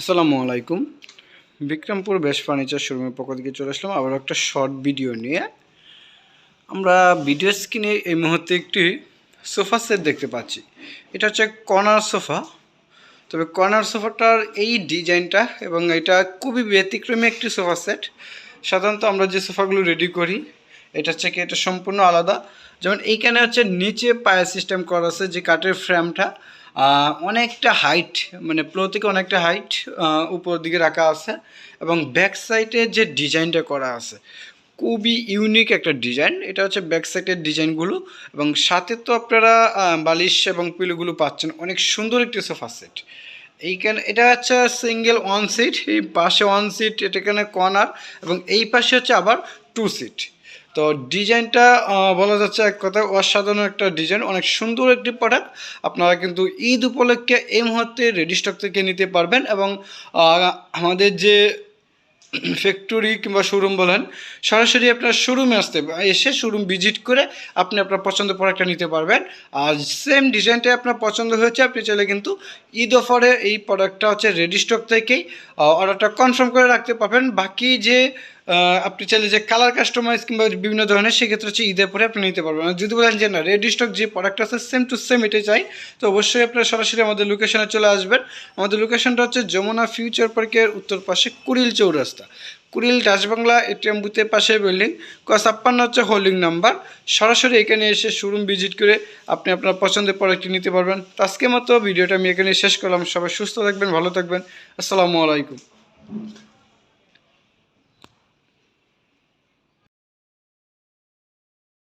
আসসালামু আলাইকুম। বিক্রমপুর বেশ ফার্নিচার শোরুমের পক্ষ থেকে চলে আসলাম আবার একটা শর্ট ভিডিও নিয়ে। আমরা ভিডিও স্ক্রিনে এই মুহূর্তে একটি সোফা সেট দেখতে পাচ্ছি। এটা হচ্ছে কর্নার সোফা। তবে কর্নার সোফাটার এই ডিজাইনটা এবং এটা খুবই ব্যতিক্রমী একটি সোফা সেট। সাধারণত আমরা যে সোফাগুলো রেডি করি, এটা হচ্ছে কি, এটা সম্পূর্ণ আলাদা। যেমন এইখানে হচ্ছে নিচে পায়ের সিস্টেম করা আছে, যে কাঠের ফ্রেমটা অনেকটা হাইট মানে প্লো থেকে অনেকটা হাইট উপর দিকে রাখা আছে এবং ব্যাক সাইডে যে ডিজাইনটা করা আছে, খুবই ইউনিক একটা ডিজাইন এটা হচ্ছে ব্যাক সাইডের ডিজাইনগুলো এবং সাথে তো আপনারা বালিশ এবং পিলোগুলো পাচ্ছেন। অনেক সুন্দর একটি সোফা সেট এইখানে এটা হচ্ছে সিঙ্গেল ওয়ান সিট এই পাশে ওয়ান সিট এটা এখানে কর্নার এবং এই পাশে হচ্ছে আবার টু সিট তো ডিজাইনটা বলা যাচ্ছে এক কথা অসাধারণ একটা ডিজাইন, অনেক সুন্দর একটি প্রোডাক্ট আপনারা কিন্তু ঈদ উপলক্ষে এই মুহূর্তে রেডি স্টক থেকে নিতে পারবেন এবং আমাদের যে ফ্যাক্টরি কিংবা শোরুম বলেন, সরাসরি আপনার শোরুমে আসতে এসে শোরুম ভিজিট করে আপনি আপনার পছন্দ প্রোডাক্টটা নিতে পারবেন। আর সেম ডিজাইনটাই আপনার পছন্দ হয়েছে, আপনি চাইলে কিন্তু ঈদ অফারে এই প্রোডাক্টটা হচ্ছে রেডি স্টক থেকেই অর্ডারটা কনফার্ম করে রাখতে পারবেন। বাকি যে আপনি চাইলে যে কালার কাস্টমাইজ কিংবা বিভিন্ন ধরনের, সেক্ষেত্রে হচ্ছে ঈদের পরে আপনি নিতে পারবেন। যদি বলেন যে না রেডি স্টক যে প্রোডাক্ট আছে সেম টু সেম এটাই চাই, তো অবশ্যই আপনারা সরাসরি আমাদের লোকেশনে চলে আসবেন। আমাদের লোকেশনটা হচ্ছে যমুনা ফিউচার পার্কের উত্তর পাশে কুড়িল চৌরাস্তা। কুড়িল ডাচবাংলা এটিএম বুথের পাশে বিল্ডিং ক ছাপ্পান্ন হচ্ছে হোল্ডিং নাম্বার সরাসরি এখানে এসে শোরুম ভিজিট করে আপনি আপনার পছন্দের প্রোডাক্টটি নিতে পারবেন। আজকের মতো ভিডিওটা আমি এখানে শেষ করলাম। সবাই সুস্থ থাকবেন, ভালো থাকবেন। আসসালামু আলাইকুম।